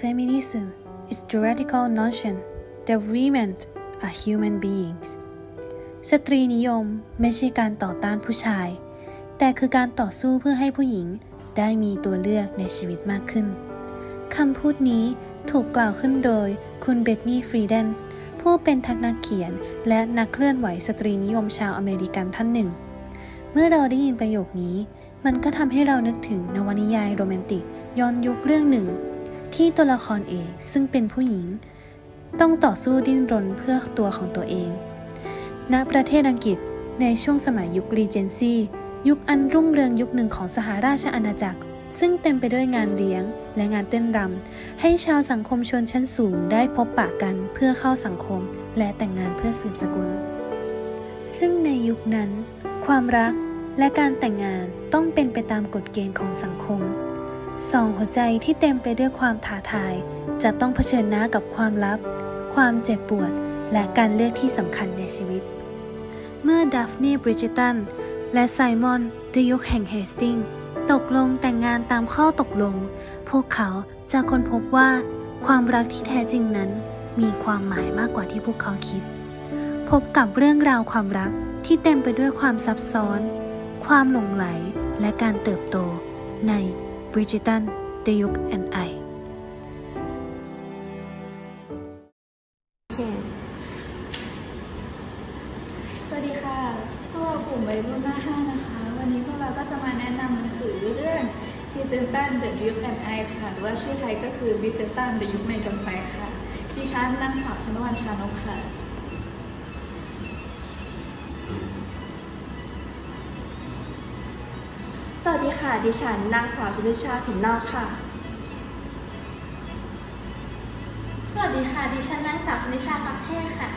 Feminism is the radical notion that women are human beings สตรีนิยมไม่ใช่การต่อต้านผู้ชาย แต่คือการต่อสู้เพื่อให้ผู้หญิงได้มีตัวเลือกในชีวิตมากขึ้น คำพูดนี้ถูกกล่าวขึ้นโดยคุณเบตนี่ฟรีเดนผู้เป็นทักนักเขียนและนักเคลื่อนไหวสตรีนิยมชาวอเมริกันท่านหนึ่ง เมื่อเราได้ยินประโยคนี้ มันก็ทำให้เรานึกถึงนวนิยายโรแมนติกย้อนยุคเรื่องหนึ่ง ที่ตัวละครเอกซึ่งเป็นผู้หญิง ต้องต่อสู้ดิ้นรนเพื่อตัวของตัวเอง ณ ประเทศอังกฤษในช่วงสมัยยุครีเจนซียุคอันรุ่งเรืองยุคหนึ่งของสหราชอาณาจักร ซึ่งเต็มไปด้วยงานเลี้ยงและงานเต้นรำให้ชาวสังคมชนชั้นสูงได้พบปะกันเพื่อเข้าสังคม และแต่งงานเพื่อสืบสกุล ซึ่งในยุคนั้น ความรักและการแต่งงานต้องเป็นไปตามกฎเกณฑ์ของสังคม สองหัวใจที่เต็มไปด้วยความท้าทาย จะต้องเผชิญหน้ากับความลับ ความเจ็บปวด และการเลือกที่สำคัญในชีวิต เมื่อดัฟนีบริจิตันและไซมอนดยุคแห่งเฮสติงตกลงแต่งงานตามข้อตกลง พวกเขาจะค้นพบว่า ความรักที่แท้จริงนั้น มีความหมายมากกว่าที่พวกเขาคิด พบกับเรื่องราวความรักที่เต็มไปด้วยความซับซ้อน ความหลงไหลและการเติบโตใน Bridgerton The Duke and I สวัสดีค่ะ พวกเรากลุ่มวัยรุ่นหน้าห้านะคะ วันนี้พวกเราก็จะมาแนะนำหนังสือเรื่อง b i d g e t o n The Youth and I ค่ะ หรือว่าชื่อไทยก็คือ b i d g e t o n The Youth ในดวงใจค่ะ ดิฉันนางสาวธนวันชานกค่ะ ค่ะ ดิฉันนางสาวชุติชาผินนอกค่ะ สวัสดีค่ะ ดิฉันนางสาวชนิชาปักเทศค่ะ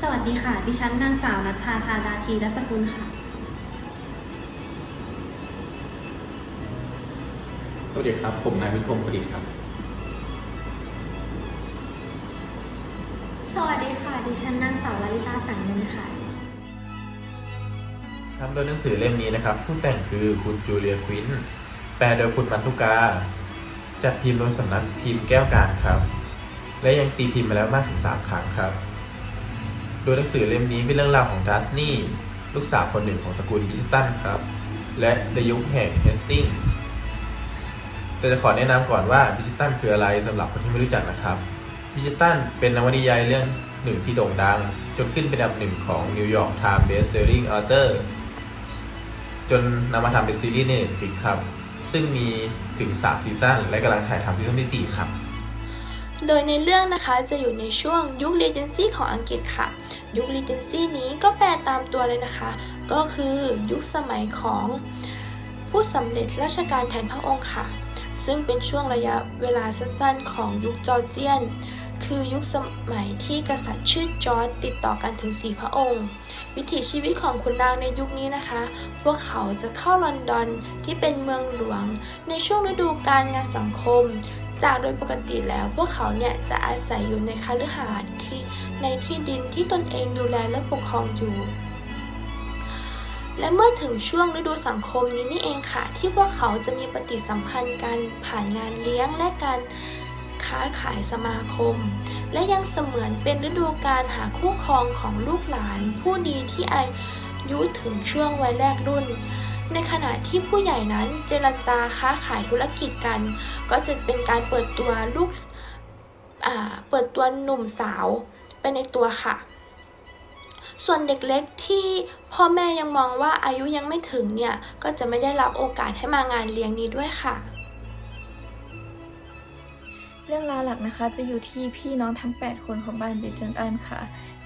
สวัสดีค่ะ ดิฉันนางสาวนัชชาธาดาทีรัศกุลค่ะ สวัสดีครับ ผมนายวิพงศ์ประดิษฐ์ครับ สวัสดีค่ะ ดิฉันนางสาวลลิตาสังเงินค่ะ ครับโดยหนังสือเล่มนี้นะครับ ผู้แต่งคือคุณจูเลียควิน แปลโดยคุณมันทุกา จัดพิมพ์โดยสำนักพิมพ์แก้วการครับ และยังตีพิมพ์มาแล้วมากถึง 3 ครั้งครับ โดยหนังสือเล่มนี้เป็นเรื่องราวของดัสนี่ลูกสาวคนหนึ่งของตระกูลบิสตันครับ และเดยุคแห่งเฮสติงแต่จะขอแนะนำก่อนว่าบิสตันคืออะไรสำหรับคนที่ไม่รู้จักนะครับบิจิตันเป็นนวนิยายเรื่องหนึ่งที่โด่งดัง จนขึ้นเป็นอันดับหนึ่งของ New York Times Best Selling Author จนนำมาทำเป็นซีรีส์ใน Netflix ครับ ซึ่งมีถึง 3 ซีซั่นและกำลังถ่ายทำซีซั่นที่ 4 ครับ โดยในเรื่องนะคะจะอยู่ในช่วงยุค r ีเจนซี่ของอังกฤษค่ะ ยุค r ีเจนซี่นี้ก็แปลตามตัวเลยนะคะ ก็คือยุคสมัยของผู้สำเร็จราชการแทนพระองค์ค่ะ ซึ่งเป็นช่วงระยะเวลาสั้นๆ ของยุคจอร์เจียน คือยุคสมัยที่กษัตริย์ชื่อจอร์จติดต่อกันถึง4พระองค์ วิถีชีวิตของคุณนางในยุคนี้นะคะ พวกเขาจะเข้าลอนดอนที่เป็นเมืองหลวง ในช่วงฤดูการงานสังคม จากโดยปกติแล้วพวกเขาเนี่ยจะอาศัยอยู่ในคฤหาสน์ที่ในที่ดินที่ตนเองดูแลและปกครองอยู่และเมื่อถึงช่วงฤดูสังคมนี้นี่เองค่ะ ที่พวกเขาจะมีปฏิสัมพันธ์กันผ่านงานเลี้ยงและการ ค้าขายสมาคม และยังเสมือนเป็นฤดูการหาคู่ครองของลูกหลาน ผู้ดีที่อายุถึงช่วงวัยแรกรุ่น ในขณะที่ผู้ใหญ่นั้นเจรจาค้าขายธุรกิจกัน ก็จะเป็นการเปิดตัวลูกเปิดตัวหนุ่มสาวไปในตัวค่ะ ส่วนเด็กเล็กที่พ่อแม่ยังมองว่าอายุยังไม่ถึงเนี่ย ก็จะไม่ได้รับโอกาสให้มางานเลี้ยงนี้ด้วยค่ะ รื่องราวหลักนะคะจะอยู่ที่พี่น้องทั้ง 8 คนของบ้านบิจเจนตันค่ะ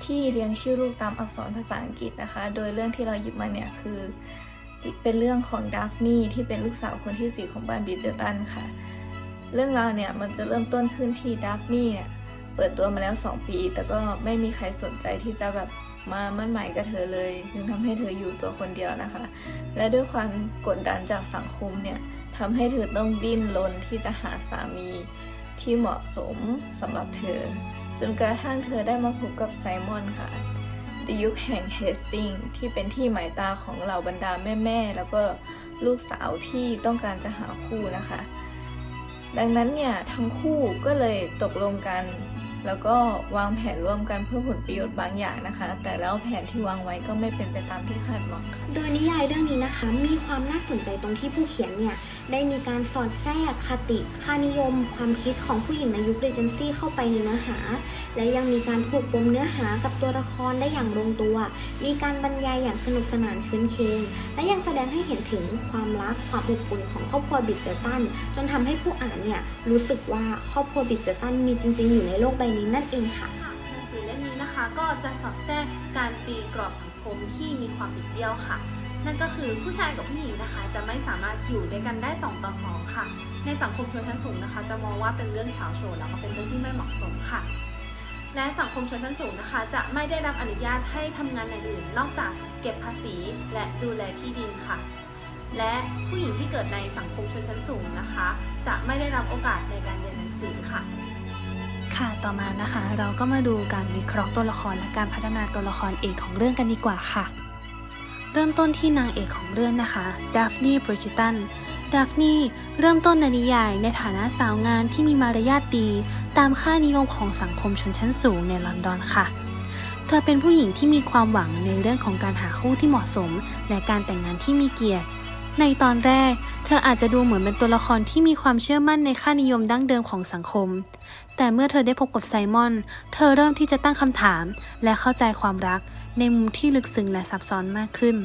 ที่เลี้ยงชื่อลูกตามอักษรภาษาอังกฤษนะคะ โดยเรื่องที่เราหยิบมาเนี่ยคือ เป็นเรื่องของดัฟนี่ที่เป็นลูกสาวคนที่ 4 ของบ้านบิจเจนตันค่ะ เรื่องราวเนี่ยมันจะเริ่มต้นขึ้นที่ดัฟนี่เนี่ยเปิดตัวมาแล้ว 2 ปี แต่ก็ไม่มีใครสนใจที่จะแบบมามั่นหมายกับเธอเลยจึงทำให้เธออยู่ตัวคนเดียวนะคะ และด้วยความกดดันจากสังคมเนี่ยทำให้เธอต้องดิ้นรนที่จะหาสามี ที่เหมาะสมสำหรับเธอ จนกระทั่งเธอได้มาพบกับไซมอนค่ะยุคแห่งเฮสติงที่เป็นที่หมายตาของเหล่าบรรดาแม่ๆ แล้วก็ลูกสาวที่ต้องการจะหาคู่นะคะ ดังนั้นเนี่ยทั้งคู่ก็เลยตกลงกัน แล้วก็วางแผนร่วมกันเพื่อผลประโยชน์บางอย่างนะคะ แต่แล้วแผนที่วางไว้ก็ไม่เป็นไปตามที่คาดหวัง โดยนิยายเรื่องนี้นะคะมีความน่าสนใจตรงที่ผู้เขียนเนี่ยได้มีการสอดแทรกคติ ค่านิยม ความคิดของผู้หญิงในยุคเรเจนซี่เข้าไปในเนื้อหา และยังมีการผูกปมเนื้อหากับตัวละครได้อย่างลงตัว มีการบรรยายอย่างสนุกสนานคืนเคงและยังแสดงให้เห็นถึงความรักความอบอุ่นของครอบครัวบิดเจอร์ตัน จนทำให้ผู้อ่านเนี่ยรู้สึกว่าครอบครัวบิดเจอร์ตันมีจริง ๆ อยู่ในโลกใบนี้นั่นเองค่ะหนังสือเล่มนี้นะคะก็จะสอดแทรกการตีกรอบสัง มที่มีความบิดเบี้ยวค่ะ นั่นก็คือผู้ชายกับผู้หญิงนะคะจะไม่สามารถอยู่ด้วยกันได้ 2 ต่อ 2 ค่ะ ในสังคมชนชั้นสูงนะคะ จะมองว่าเป็นเรื่องเฉาโฉวแล้วก็เป็นเรื่องที่ไม่เหมาะสมค่ะ และสังคมชนชั้นสูงนะคะ จะไม่ได้รับอนุญาตให้ทำงานอย่างอื่น นอกจากเก็บภาษีและดูแลที่ดินค่ะและผู้หญิงที่เกิดในสังคมชนชั้นสูงนะคะ จะไม่ได้รับโอกาสในการเรียนหนังสือค่ะ ค่ะ ต่อมานะคะ เราก็มาดูการวิเคราะห์ตัวละครและการพัฒนาตัวละครเอกของเรื่องกันดีกว่าค่ะ เริ่มต้นที่นางเอกของเรื่องนะคะดัฟนี่บริจิตันดัฟนี่เริ่มต้นในนิยายในฐานะสาวงานที่มีมารยาทดี ตามค่านิยมของสังคมชนชั้นสูงในลอนดอนค่ะ เธอเป็นผู้หญิงที่มีความหวังในเรื่องของการหาคู่ที่เหมาะสม และการแต่งงานที่มีเกียรติ ในตอนแรก เธออาจจะดูเหมือนเป็นตัวละครที่มีความเชื่อมั่นในค่านิยมดั้งเดิมของสังคม แต่เมื่อเธอได้พบกับไซมอน เธอเริ่มที่จะตั้งคำถาม และเข้าใจความรัก ในมุมที่ลึกซึ้งและซับซ้อนมากขึ้น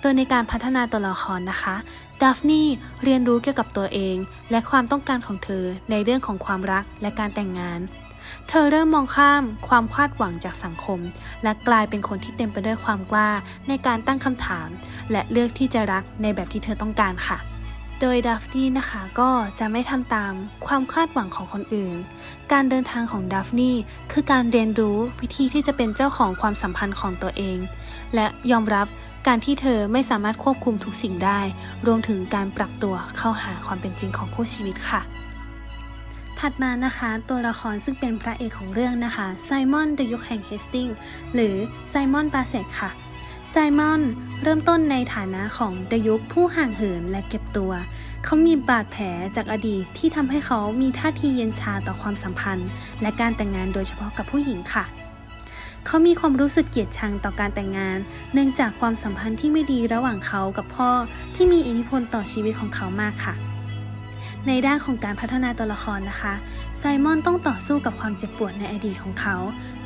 โดยในการพัฒนาตัวละครนะคะดัฟนี่เรียนรู้เกี่ยวกับตัวเอง และความต้องการของเธอในเรื่องของความรักและการแต่งงาน เธอเริ่มมองข้ามความคาดหวังจากสังคม และกลายเป็นคนที่เต็มไปด้วยความกล้าในการตั้งคำถาม และเลือกที่จะรักในแบบที่เธอต้องการค่ะ โดยดัฟนี่นะคะก็จะไม่ทำตามความคาดหวังของคนอื่น การเดินทางของดัฟนี่คือการเรียนรู้วิธีที่จะเป็นเจ้าของความสัมพันธ์ของตัวเอง และยอมรับการที่เธอไม่สามารถควบคุมทุกสิ่งได้ รวมถึงการปรับตัวเข้าหาความเป็นจริงของคู่ชีวิตค่ะ ถัดมานะคะ ตัวละครซึ่งเป็นพระเอกของเรื่องนะคะไซมอนเดยุคแห่งเฮสติงหรือไซมอนบาเซกค่ะไซมอนเริ่มต้นในฐานะของเดยุคผู้ห่างเหินและเก็บตัว เขามีบาดแผลจากอดีตที่ทำให้เขามีท่าทีเย็นชาต่อความสัมพันธ์ และการแต่งงานโดยเฉพาะกับผู้หญิงค่ะ เขามีความรู้สึกเกลียดชังต่อการแต่งงาน เนื่องจากความสัมพันธ์ที่ไม่ดีระหว่างเขากับพ่อที่มีอิทธิพลต่อชีวิตของเขามากค่ะ ในด้านของการพัฒนาตัวละครนะคะ ไซมอนต้องต่อสู้กับความเจ็บปวดในอดีตของเขา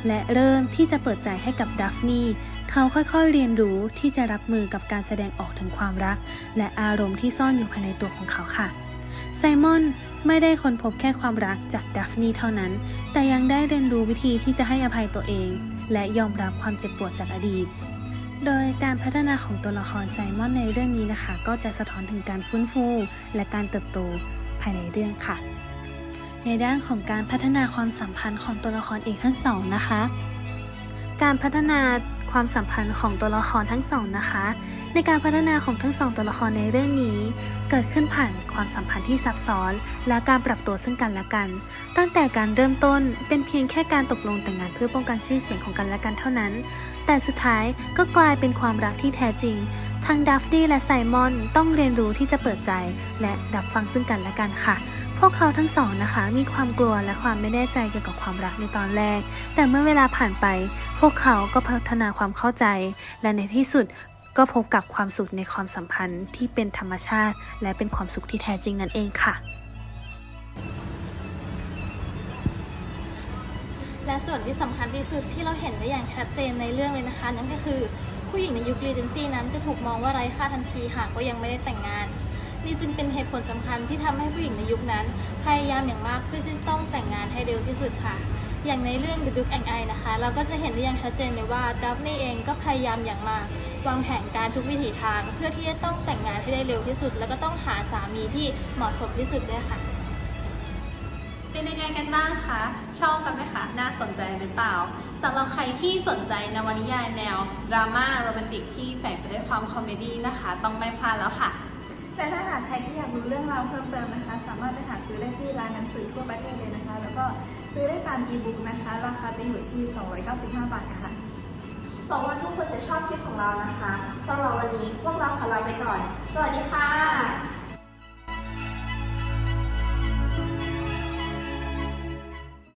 และเริ่มที่จะเปิดใจให้กับดัฟนี่ เขาค่อยๆเรียนรู้ที่จะรับมือกับการแสดงออกถึงความรัก และอารมณ์ที่ซ่อนอยู่ภายในตัวของเขาค่ะ ไซมอนไม่ได้ค้นพบแค่ความรักจากดัฟนี่เท่านั้น แต่ยังได้เรียนรู้วิธีที่จะให้อภัยตัวเอง และยอมรับความเจ็บปวดจากอดีตโดยการพัฒนาของตัวละครไซมอนในเรื่องนี้นะคะ ก็จะสะท้อนถึงการฟื้นฟู และการเติบโต ภายในเรื่องค่ะ ในด้านของการพัฒนาความสัมพันธ์ของตัวละครเอกทั้งสองนะคะ การพัฒนาความสัมพันธ์ของตัวละครทั้งสองนะคะ ในการพัฒนาของทั้งสองตัวละครในเรื่องนี้ เกิดขึ้นผ่านความสัมพันธ์ที่ซับซ้อน และการปรับตัวซึ่งกันและกัน ตั้งแต่การเริ่มต้นเป็นเพียงแค่การตกลงแต่งงานเพื่อป้องกันชื่อเสียงของกันและกันเท่านั้น แต่สุดท้ายก็กลายเป็นความรักที่แท้จริง ทั้งดัฟดี้และไซมอนต้องเรียนรู้ที่จะเปิดใจ และรับฟังซึ่งกันและกันค่ะ พวกเขาทั้งสองนะคะ มีความกลัวและความไม่แน่ใจเกี่ยวกับความรักในตอนแรก แต่เมื่อเวลาผ่านไป พวกเขาก็พัฒนาความเข้าใจ และในที่สุดก็พบกับความสุขในความสัมพันธ์ที่เป็นธรรมชาติ และเป็นความสุขที่แท้จริงนั่นเองค่ะ และส่วนที่สำคัญที่สุดที่เราเห็นได้อย่างชัดเจนในเรื่องเลยนะคะ นั่นก็คือ ผู้หญิงในยุครีเจนซี่นั้นจะถูกมองว่าไร้ค่าทันทีหากว่ายังไม่ได้แต่งงาน นี่จึงเป็นเหตุผลสำคัญที่ทำให้ผู้หญิงในยุคนั้น พยายามอย่างมากเพื่อที่จะต้องแต่งงานให้เร็วที่สุดค่ะ อย่างในเรื่อง The Duke and I นะคะ เราก็จะเห็นได้อย่างชัดเจนเลยว่าดัฟนี่เองก็พยายามอย่างมากวางแผนการทุกวิถีทาง เพื่อที่จะต้องแต่งงานให้ได้เร็วที่สุด แล้วก็ต้องหาสามีที่เหมาะสมที่สุดด้วยค่ะเป็นยังไงกันบ้างคะ ชอบกันไหมคะ น่าสนใจหรือเปล่า สำหรับใครที่สนใจนวนิยายแนวดราม่าโรแมนติกที่แฝงไปด้วยความคอมเมดี้นะคะ ต้องไม่พลาดแล้วค่ะแต่ถ้าหากใครที่อยากรู้เรื่องราวเพิ่มเติมนะคะ สามารถไปหาซื้อได้ที่ร้านหนังสือทั่วประเทศเลยนะคะ แล้วก็ซื้อได้ตามอีบุ๊กนะคะ ราคาจะอยู่ที่ 295 บาทค่ะหวังว่าทุกคนจะชอบคลิปของเรานะคะสำหรับวันนี้พวกเราขอลาไปก่อน สวัสดีค่ะ